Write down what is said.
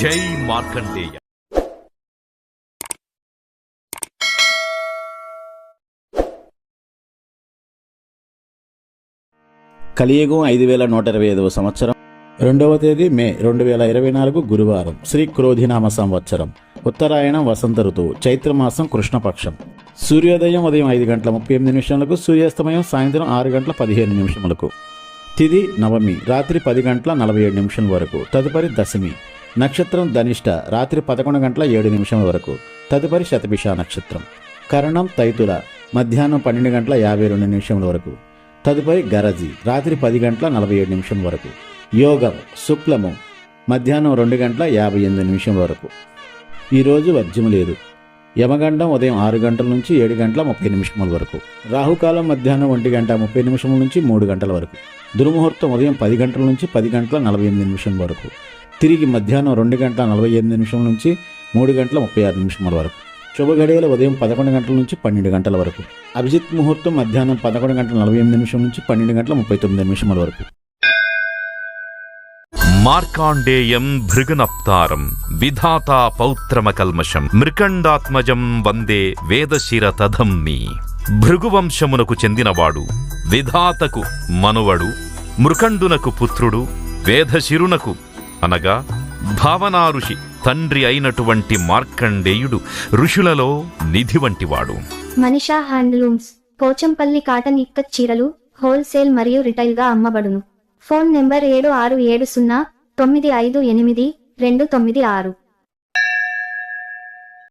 జై మార్కండేయ. కలియుగం ఐదు వేల నూట ఇరవై ఐదవ సంవత్సరం. రెండవ తేదీ మే రెండు వేల ఇరవై నాలుగు గురువారం శ్రీ క్రోధినామ సంవత్సరం. ఉత్తరాయణం వసంత ఋతువు చైత్రమాసం కృష్ణపక్షం. సూర్యోదయం ఉదయం ఐదు గంటల ముప్పై ఎనిమిది నిమిషములకు సూర్యాస్తమయం సాయంత్రం ఆరు గంటల పదిహేను నిమిషములకు. తిది నవమి రాత్రి పది గంటల నలభై ఏడు నిమిషం వరకు తదుపరి దశమి. నక్షత్రం ధనిష్ట రాత్రి పదకొండు గంటల ఏడు నిమిషం వరకు. తదుపరి శతభిష నక్షత్రం. కరణం తైతుల మధ్యాహ్నం పన్నెండు గంటల యాభై రెండు నిమిషముల వరకు. తదుపరి గరజి రాత్రి పది గంటల నలభై ఏడు నిమిషం వరకు. యోగం శుక్లము మధ్యాహ్నం రెండు గంటల యాభై ఎనిమిది నిమిషం వరకు. ఈరోజు వర్జ్యం లేదు. యమగండం ఉదయం ఆరు గంటల నుంచి ఏడు గంటల ముప్పై నిమిషముల వరకు. రాహుకాలం మధ్యాహ్నం ఒంటి గంట ముప్పై నిమిషముల నుంచి మూడు గంటల వరకు. దుర్ముహూర్తం ఉదయం పది గంటల నుంచి పది గంటల నలభై ఎనిమిది నిమిషం వరకు. తిరిగి మధ్యాహ్నం రెండు గంటల నలభై ఎనిమిది నిమిషం నుంచి మూడు గంటల ముప్పై ఆరు నిమిషముల వరకు. శుభ గడియలు ఉదయం పదకొండు గంటల నుంచి పన్నెండు గంటల వరకు. అభిజిత్ ముహూర్తం మధ్యాహ్నం పదకొండు గంటల నలభై ఎనిమిది నిమిషం నుంచి పన్నెండు గంటల ముప్పై తొమ్మిది నిమిషముల వరకు. మార్కాండేయం భృగునప్తారం విధాతా పౌత్రమకల్మషం మృకండాత్మజం వందే వేదశిర తధమ్మి భృగువంశమునకు చెందినవాడు విధాతకు మనువడు మృకండునకు పుత్రుడు వేదశిరునకు అనగా భావనా ఋషి తండ్రి అయినటువంటి మార్కండేయుడు ఋషులలో నిధి వంటివాడు మనిషా హ్యాండ్లూమ్స్ పోచంపల్లి కాటన్ ఇక్కత్ చీరలు హోల్సేల్ మరియు రిటైల్గా అమ్మబడును. ఫోన్ నెంబర్ ఏడు ఆరు ఏడు సున్నా తొమ్మిది ఐదు ఎనిమిది రెండు తొమ్మిది ఆరు.